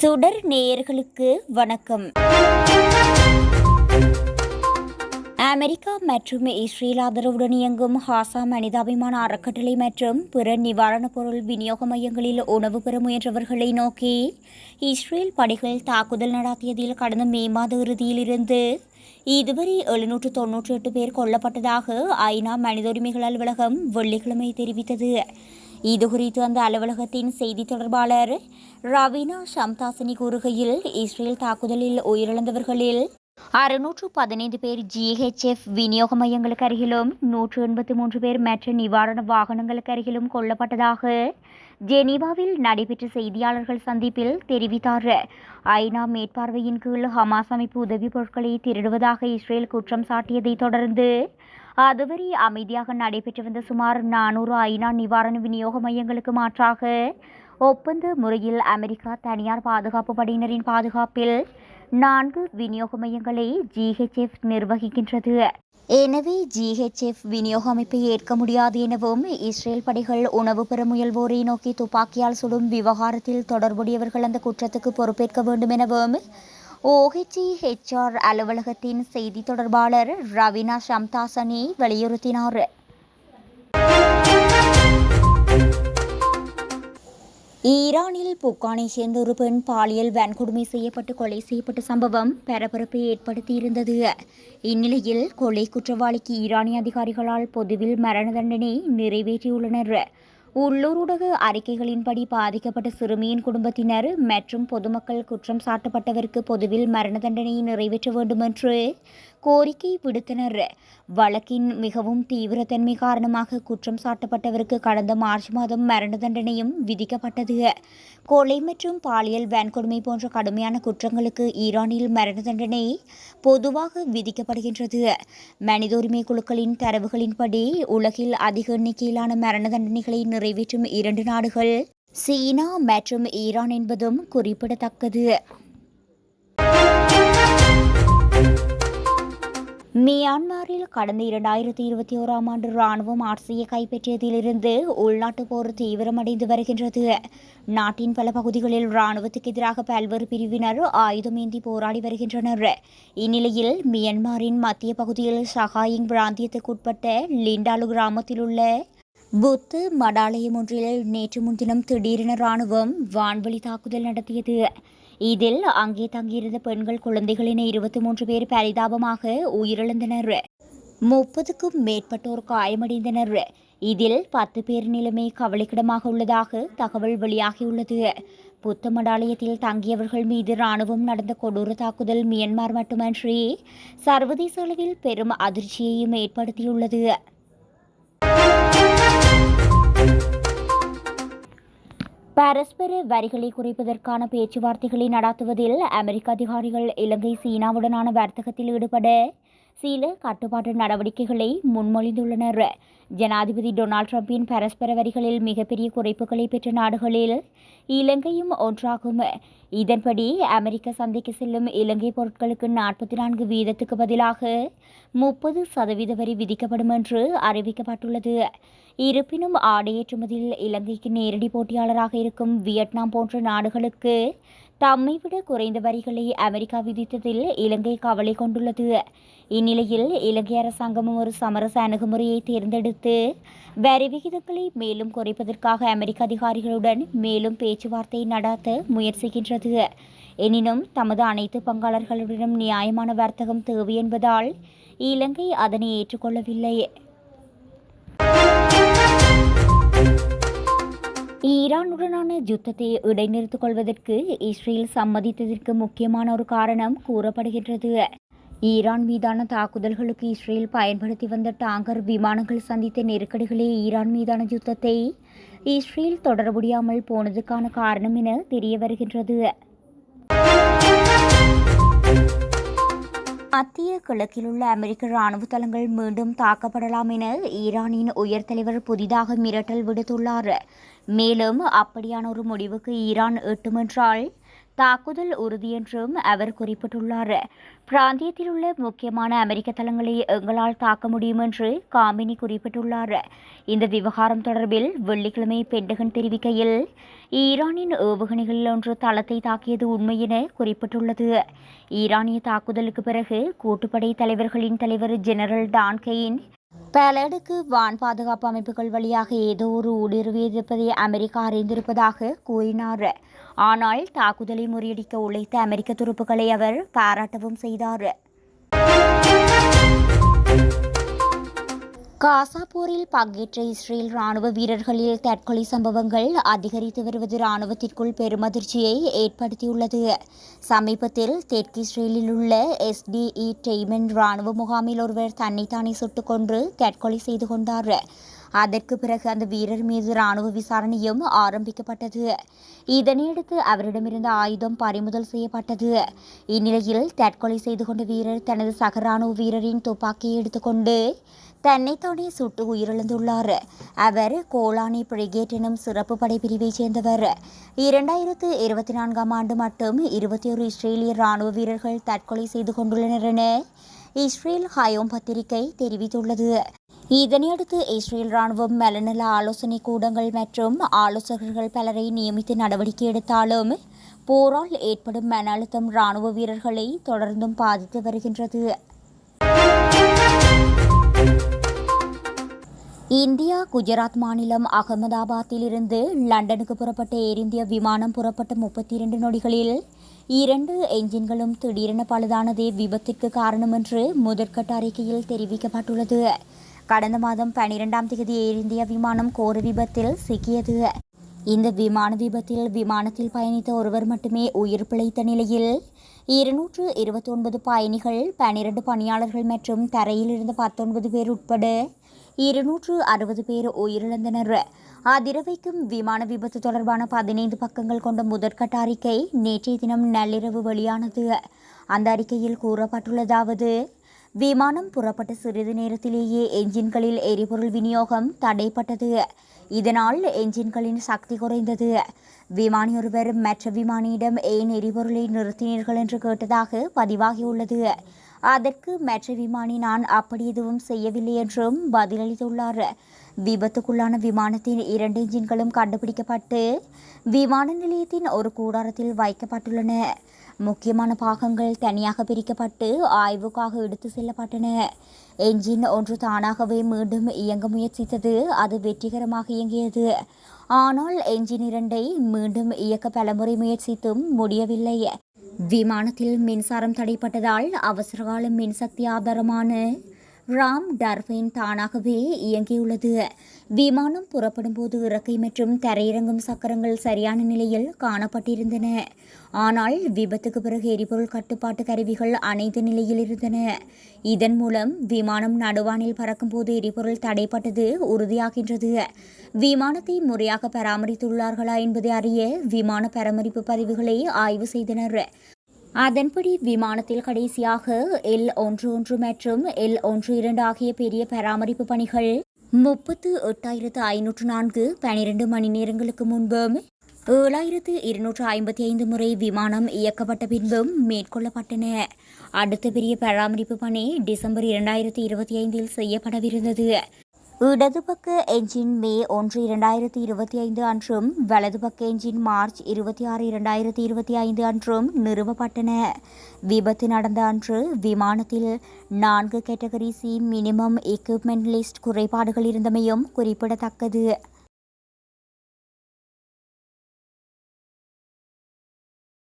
சுடர் நேயர்களுக்கு வணக்கம். அமெரிக்கா மற்றும் இஸ்ரேல் ஆதரவுடன் இயங்கும் ஹாசா மனிதாபிமான அறக்கட்டளை மற்றும் பிற நிவாரணப் பொருள் விநியோக மையங்களில் உணவு பெற முயன்றவர்களை நோக்கி இஸ்ரேல் படைகள் தாக்குதல் நடாத்தியதில் கடந்த மே மாத இறுதியிலிருந்து இதுவரை எழுநூற்று தொன்னூற்றி எட்டு பேர் கொல்லப்பட்டதாக ஐநா மனித உரிமைகள் அலுவலகம் வெள்ளிக்கிழமை தெரிவித்தது. இதுகுறித்து அந்த அலுவலகத்தின் செய்தி தொடர்பாளர் ரவீனா சம்தாசினி கூறுகையில் இஸ்ரேல் தாக்குதலில் உயிரிழந்தவர்களில் அறுநூற்று பதினைந்து பேர் ஜிஹெச்எஃப் விநியோக மையங்களுக்கு அருகிலும் நூற்று எண்பத்தி மூன்று பேர் மற்ற நிவாரண வாகனங்களுக்கு அருகிலும் கொல்லப்பட்டதாக ஜெனீவாவில் நடைபெற்ற செய்தியாளர்கள் சந்திப்பில் தெரிவித்தார். ஐநா மேற்பார்வையின் கீழ் ஹமாஸ் அமைப்பு உதவிப் பொருட்களை திருடுவதாக இஸ்ரேல் குற்றம் சாட்டியதைத் தொடர்ந்து அதுவரை அமைதியாக நடைபெற்று வந்த சுமார் நானூறு ஐநா நிவாரண விநியோக மையங்களுக்கு மாற்றாக ஒப்பந்த முறையில் அமெரிக்கா தனியார் பாதுகாப்பு படையினரின் பாதுகாப்பில் நான்கு விநியோக மையங்களை ஜிஹெச்எஃப் நிர்வகிக்கின்றது. எனவே ஜிஹெச்எஃப் விநியோக அமைப்பை ஏற்க முடியாது எனவும் இஸ்ரேல் படைகள் உணவு பெற முயல்வோரை நோக்கி துப்பாக்கியால் சுடும் விவகாரத்தில் தொடர்புடையவர்கள் அந்த குற்றத்துக்கு பொறுப்பேற்க வேண்டும் எனவும் ஓஹெச்இஹெச்ஆர் அலுவலகத்தின் செய்தி தொடர்பாளர் ரவீனா ஷம்தாசனி வலியுறுத்தினார். ஈரானில் புக்கானை சேர்ந்த ஒரு பெண் பாலியல் வன்கொடுமை செய்யப்பட்டு கொலை செய்யப்பட்ட சம்பவம் பரபரப்பை ஏற்படுத்தியிருந்தது. இந்நிலையில் கொலை குற்றவாளிக்கு ஈரானிய அதிகாரிகளால் பொதுவில் மரண தண்டனை நிறைவேற்றியுள்ளனர். உள்ளூரூடக அறிக்கைகளின்படி பாதிக்கப்பட்ட சிறுமியின் குடும்பத்தினர் மற்றும் பொதுமக்கள் குற்றம் சாட்டப்பட்டவருக்கு பொதுவில் மரண தண்டனையை நிறைவேற்ற வேண்டும் என்று கோரிக்கை விடுத்தனர். வழக்கின் மிகவும் தீவிரத்தன்மை காரணமாக குற்றம் சாட்டப்பட்டவருக்கு கடந்த மார்ச் மாதம் மரண தண்டனையும் விதிக்கப்பட்டது. கொலை மற்றும் பாலியல் வன்கொடுமை போன்ற கடுமையான குற்றங்களுக்கு ஈரானில் மரண தண்டனை பொதுவாக விதிக்கப்படுகின்றது. மனித உரிமை குழுக்களின் தரவுகளின்படி உலகில் அதிக எண்ணிக்கையிலான மரண தண்டனைகளை நிறைவேற்றும் இரண்டு நாடுகள் சீனா மற்றும் ஈரான் என்பதும் குறிப்பிடத்தக்கது. மியான்மரில் கடந்த இரண்டாயிரத்தி இருபத்தி ஓராம் ஆண்டு ராணுவம் ஆட்சியை கைப்பற்றியதிலிருந்து உள்நாட்டு போர் தீவிரமடைந்து வருகின்றது. நாட்டின் பல பகுதிகளில் ராணுவத்துக்கு எதிராக பல்வேறு பிரிவினர் ஆயுதமேந்தி போராடி வருகின்றனர். இந்நிலையில் மியான்மரின் மத்திய பகுதியில் சகாயிங் பிராந்தியத்துக்குட்பட்ட லிண்டாலு கிராமத்தில் உள்ள புத்து மடாலயம் ஒன்றில் நேற்று முன்தினம் திடீரென ராணுவம் வான்வழி தாக்குதல் நடத்தியது. இதில் அங்கே தங்கியிருந்த பெண்கள் குழந்தைகளின இருபத்தி மூன்று பேர் பரிதாபமாக உயிரிழந்தனர். முப்பதுக்கும் மேற்பட்டோர் காயமடைந்தனர். இதில் பத்து பேர் நிலைமை கவலைக்கிடமாக உள்ளதாக தகவல் வெளியாகியுள்ளது. புத்த மடாலயத்தில் தங்கியவர்கள் மீது ராணுவம் நடந்த கொடூர தாக்குதல் மியன்மார் மட்டுமன்றி சர்வதேச அளவில் பெரும் அதிர்ச்சியையும் ஏற்படுத்தியுள்ளது. பரஸ்பர வரிகளை குறைப்பதற்கான பேச்சுவார்த்தைகளை நடத்துவதில் அமெரிக்க அதிகாரிகள் இலங்கை சீனாவுடனான வர்த்தகத்தில் ஈடுபட சில கட்டுப்பாட்டு நடவடிக்கைகளை முன்மொழிந்துள்ளனர். ஜனாதிபதி டொனால்ட் ட்ரம்பின் பரஸ்பர வரிகளில் மிகப்பெரிய குறைப்புகளை பெற்ற நாடுகளில் இலங்கையும் ஒன்றாகும். இதன்படி அமெரிக்க சந்தைக்கு செல்லும் இலங்கை பொருட்களுக்கு நாற்பத்தி நான்கு வீதத்துக்கு பதிலாக முப்பது சதவீத வரி விதிக்கப்படும் என்று அறிவிக்கப்பட்டுள்ளது. இருப்பினும் ஆடை ஏற்றுமதியில் இலங்கைக்கு நேரடி போட்டியாளராக இருக்கும் வியட்நாம் போன்ற நாடுகளுக்கு தம்மை விட குறைந்த வரிகளை அமெரிக்கா விதித்ததில் இலங்கை கவலை கொண்டுள்ளது. இந்நிலையில் இலங்கை அரசாங்கமும் ஒரு சமரச அணுகுமுறையை தேர்ந்தெடுத்து வரி விகிதங்களை மேலும் குறைப்பதற்காக அமெரிக்க அதிகாரிகளுடன் மேலும் பேச்சுவார்த்தை நடாத்த முயற்சிக்கின்றது. எனினும் தமது அனைத்து பங்காளர்களுடனும் நியாயமான வர்த்தகம் தேவை என்பதால் இலங்கை அதனை ஏற்றுக்கொள்ளவில்லை. ஈரானுடனான யுத்தத்தை இடைநிறுத்திக் கொள்வதற்கு இஸ்ரேல் சம்மதித்ததற்கு முக்கியமான ஒரு காரணம் கூறப்படுகின்றது. ஈரான் மீதான தாக்குதல்களுக்கு இஸ்ரேல் பயன்படுத்தி வந்த டாங்கர் விமானங்கள் சந்தித்த நெருக்கடிகளே ஈரான் மீதான யுத்தத்தை இஸ்ரேல் தொடர்புடையாமல் போனதுக்கான காரணம் என தெரிய வருகின்றது மத்திய கிழக்கில் உள்ள அமெரிக்க ராணுவ தளங்கள் மீண்டும் தாக்கப்படலாம் என ஈரானின் உயர் தலைவர் புதிதாக மிரட்டல் விடுத்துள்ளார். மேலும் அப்படியான ஒரு முடிவுக்கு ஈரான் எட்டுமென்றால் தாக்குதல் உறுதி என்றும் அவர் குறிப்பிட்டுள்ளார். பிராந்தியத்தில் உள்ள முக்கியமான அமெரிக்க தளங்களை எங்களால் தாக்க முடியும் என்று காமினி குறிப்பிட்டுள்ளார். இந்த விவகாரம் தொடர்பில் வெள்ளிக்கிழமை பெண்டகன் தெரிவிக்கையில் ஈரானின் ஏவுகணைகளில் ஒன்று தளத்தை தாக்கியது உண்மை என குறிப்பிட்டுள்ளது. ஈரானிய தாக்குதலுக்கு பிறகு கூட்டுப்படை தலைவர்களின் தலைவர் ஜெனரல் டான்கெயின் பலடுக்கு வான் பாதுகாப்பு அமைப்புகள் வழியாக ஏதோ ஒரு ஊடுருவி இருப்பதை அமெரிக்கா அறிந்திருப்பதாக கூறினார். ஆனால் தாக்குதலை முறியடிக்க உழைத்த அமெரிக்க துருப்புக்களை அவர் பாராட்டவும் செய்தார். காசா போரில் பங்கேற்ற இஸ்ரேல் ராணுவ வீரர்களில் தற்கொலை சம்பவங்கள் அதிகரித்து வருவது ராணுவத்திற்குள் பெரும் அதிர்ச்சியை ஏற்படுத்தியுள்ளது. சமீபத்தில் தெற்கு இஸ்ரேலில் உள்ள எஸ்டிஇ டெய்மன் ராணுவ முகாமில் ஒருவர் தன்னைத்தானே சுட்டுக்கொன்று தற்கொலை செய்து கொண்டார். அதற்கு பிறகு அந்த வீரர் மீது ராணுவ விசாரணையும் ஆரம்பிக்கப்பட்டது. இதனையடுத்து அவரிடமிருந்த ஆயுதம் பறிமுதல் செய்யப்பட்டது. இந்நிலையில் தற்கொலை செய்து கொண்ட வீரர் தனது சக ராணுவ வீரரின் துப்பாக்கியை எடுத்துக்கொண்டு தன்னைத்தானே சுட்டு உயிரிழந்துள்ளார். அவர் கோலானி பிரிகேட் எனும் சிறப்பு படைப்பிரிவைச் சேர்ந்தவர். இரண்டாயிரத்து இருபத்தி நான்காம் ஆண்டு மட்டும் இருபத்தி ஒரு இஸ்ரேலிய ராணுவ வீரர்கள் தற்கொலை செய்து கொண்டுள்ளனர் என இஸ்ரேல் ஹயோம் பத்திரிகை தெரிவித்துள்ளது. இதனையடுத்து இஸ்ரேல் ராணுவம் மலநல ஆலோசனை கூடங்கள் மற்றும் ஆலோசகர்கள் பலரை நியமித்து நடவடிக்கை எடுத்தாலும் போரால் ஏற்படும் மன அழுத்தம் ராணுவ வீரர்களை தொடர்ந்தும் பாதித்து வருகின்றது. இந்தியா குஜராத் மாநிலம் அகமதாபாத்தில் இருந்து லண்டனுக்கு புறப்பட்ட ஏர் இந்தியா விமானம் புறப்பட்ட முப்பத்தி இரண்டு நொடிகளில் இரண்டு என்ஜின்களும் திடீரென பழுதானதே விபத்திற்கு காரணம் என்று முதற்கட்ட அறிக்கையில் தெரிவிக்கப்பட்டுள்ளது. கடந்த மாதம் பனிரெண்டாம் தேதி ஏர் இந்தியா விமானம் கோர விபத்தில் சிக்கியது. இந்த விமான விபத்தில் விமானத்தில் பயணித்த ஒருவர் மட்டுமே உயிர் பிழைத்த நிலையில் இருநூற்று இருபத்தொன்பது பயணிகள் பனிரெண்டு பணியாளர்கள் மற்றும் தரையில் இருந்த பத்தொன்பது பேர் உட்பட இருநூற்று அறுபது பேர் உயிரிழந்தனர். அதிரவைக்கும் விமான விபத்து தொடர்பான பதினைந்து பக்கங்கள் கொண்ட முதற்கட்ட அறிக்கை நேற்றைய தினம் நள்ளிரவு வெளியானது. அந்த அறிக்கையில் கூறப்பட்டுள்ளதாவது விமானம் புறப்பட்ட சிறிது நேரத்திலேயே என்ஜின்களில் எரிபொருள் விநியோகம் தடைப்பட்டது. இதனால் என்ஜின்களின் சக்தி குறைந்தது. விமானியொருவர் மற்ற விமானியிடம் ஏன் எரிபொருளை நிறுத்தினீர்கள் என்று கேட்டதாக பதிவாகியுள்ளது. அதற்கு மற்ற விமானி நான் அப்படி எதுவும் செய்யவில்லை என்றும் பதிலளித்துள்ளார். விபத்துக்குள்ளான விமானத்தின் இரண்டு என்ஜின்களும் கண்டுபிடிக்கப்பட்டு விமான நிலையத்தின் ஒரு கூடாரத்தில் வைக்கப்பட்டுள்ளன. முக்கியமான பாகங்கள் தனியாக பிரிக்கப்பட்டு ஆய்வுக்காக எடுத்து செல்லப்பட்டன. என்ஜின் ஒன்று தானாகவே மீண்டும் இயங்க முயற்சித்தது. அது வெற்றிகரமாக இயங்கியது. ஆனால் என்ஜின் இரண்டை மீண்டும் இயக்க பலமுறை முயற்சித்தும் முடியவில்லை. விமானத்தில் மின்சாரம் தடைப்பட்டதால் அவசரகால மின்சக்தி ஆதாரமான ராம் டர்பைன் தானாகவே இயங்கியுள்ளது. விமானம் புறப்படும் போது இறக்கை மற்றும் தரையிறங்கும் சக்கரங்கள் சரியான நிலையில் காணப்பட்டிருந்தன. ஆனால் விபத்துக்கு பிறகு எரிபொருள் கட்டுப்பாட்டு கருவிகள் அனைத்து நிலையில் இருந்தன. இதன் மூலம் விமானம் நடுவானில் பறக்கும்போது எரிபொருள் தடைப்பட்டது உறுதியாகின்றது. விமானத்தை முறையாக பராமரித்துள்ளார்களா என்பதை அறிய விமான பராமரிப்பு பதிவுகளை ஆய்வு செய்தனர். அதன்படி விமானத்தில் கடைசியாக எல் ஒன்று ஒன்று மற்றும் எல் ஒன்று இரண்டு ஆகிய பெரிய பராமரிப்பு பணிகள் முப்பத்து எட்டாயிரத்து ஐநூற்று நான்கு பனிரெண்டு மணி நேரங்களுக்கு முன்பும் ஏழாயிரத்து இருநூற்று ஐம்பத்தி ஐந்து முறை விமானம் இயக்கப்பட்ட பின்பும் மேற்கொள்ளப்பட்டன. அடுத்த பெரிய பராமரிப்பு பணி டிசம்பர் இரண்டாயிரத்தி இருபத்தி ஐந்தில் செய்யப்படவிருந்தது. இடதுபக்க என்ஜின் மே ஒன்று இரண்டாயிரத்தி இருபத்தி ஐந்து அன்றும் வலது பக்க என்ஜின் மார்ச் இருபத்தி ஆறு இரண்டாயிரத்தி இருபத்தி ஐந்து அன்றும் நிறுவப்பட்டன. விபத்து நடந்த அன்று விமானத்தில் நான்கு category C minimum equipment list குறைபாடுகள் இருந்தமையும் குறிப்பிடத்தக்கது.